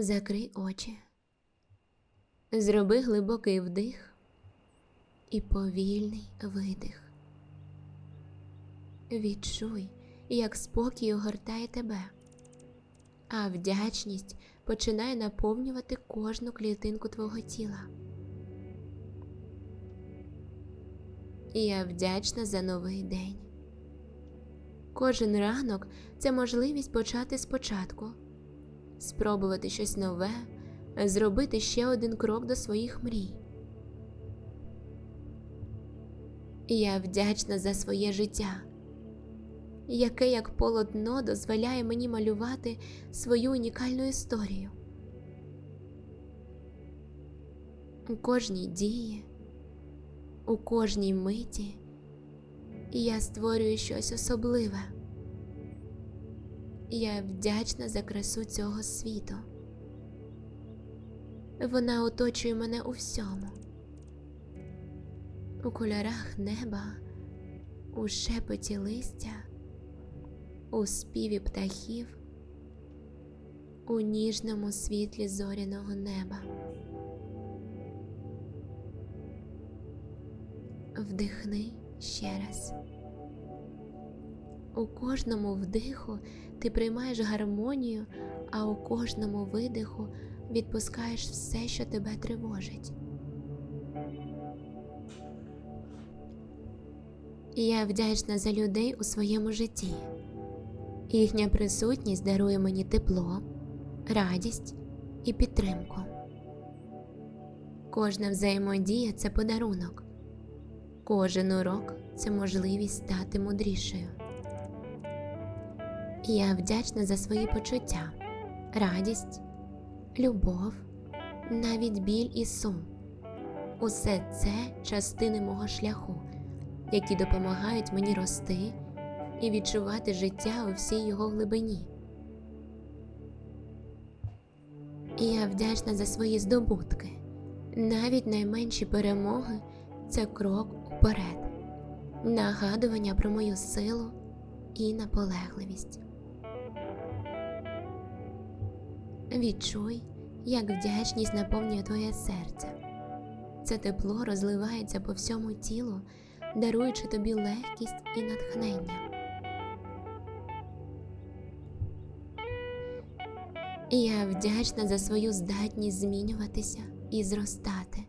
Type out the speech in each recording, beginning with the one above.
Закрий очі, зроби глибокий вдих і повільний видих. Відчуй, як спокій огортає тебе, а вдячність починає наповнювати кожну клітинку твого тіла. Я вдячна за новий день. Кожен ранок це можливість почати спочатку, спробувати щось нове, зробити ще один крок до своїх мрій. Я вдячна за своє життя, яке як полотно дозволяє мені малювати свою унікальну історію. У кожній дії, у кожній миті я створюю щось особливе. Я вдячна за красу цього світу. Вона оточує мене у всьому, у кольорах неба, у шепоті листя, у співі птахів, у ніжному світлі зоряного неба. Вдихни ще раз. У кожному вдиху ти приймаєш гармонію, а у кожному видиху відпускаєш все, що тебе тривожить. Я вдячна за людей у своєму житті. Їхня присутність дарує мені тепло, радість і підтримку. Кожна взаємодія це подарунок. Кожен урок це можливість стати мудрішою. Я вдячна за свої почуття, радість, любов, навіть біль і сум. Усе це частини мого шляху, які допомагають мені рости і відчувати життя у всій його глибині. Я вдячна за свої здобутки. Навіть найменші перемоги це крок уперед, нагадування про мою силу і наполегливість. Відчуй, як вдячність наповнює твоє серце. Це тепло розливається по всьому тілу, даруючи тобі легкість і натхнення. Я вдячна за свою здатність змінюватися і зростати.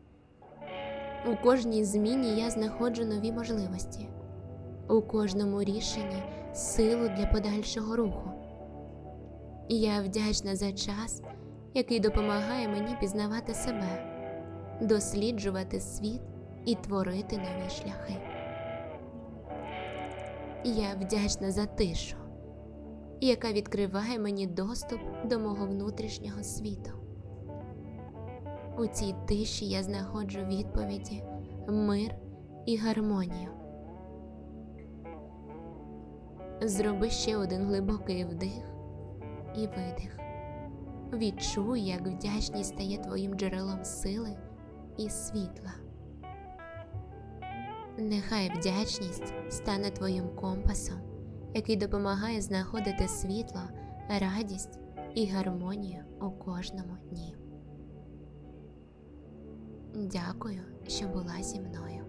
У кожній зміні я знаходжу нові можливості, у кожному рішенні силу для подальшого руху. Я вдячна за час, який допомагає мені пізнавати себе, досліджувати світ і творити нові шляхи. Я вдячна за тишу, яка відкриває мені доступ до мого внутрішнього світу. У цій тиші я знаходжу відповіді, мир і гармонію. Зроби ще один глибокий вдих і видих. Відчуй, як вдячність стає твоїм джерелом сили і світла. Нехай вдячність стане твоїм компасом, який допомагає знаходити світло, радість і гармонію у кожному дні. Дякую, що була зі мною.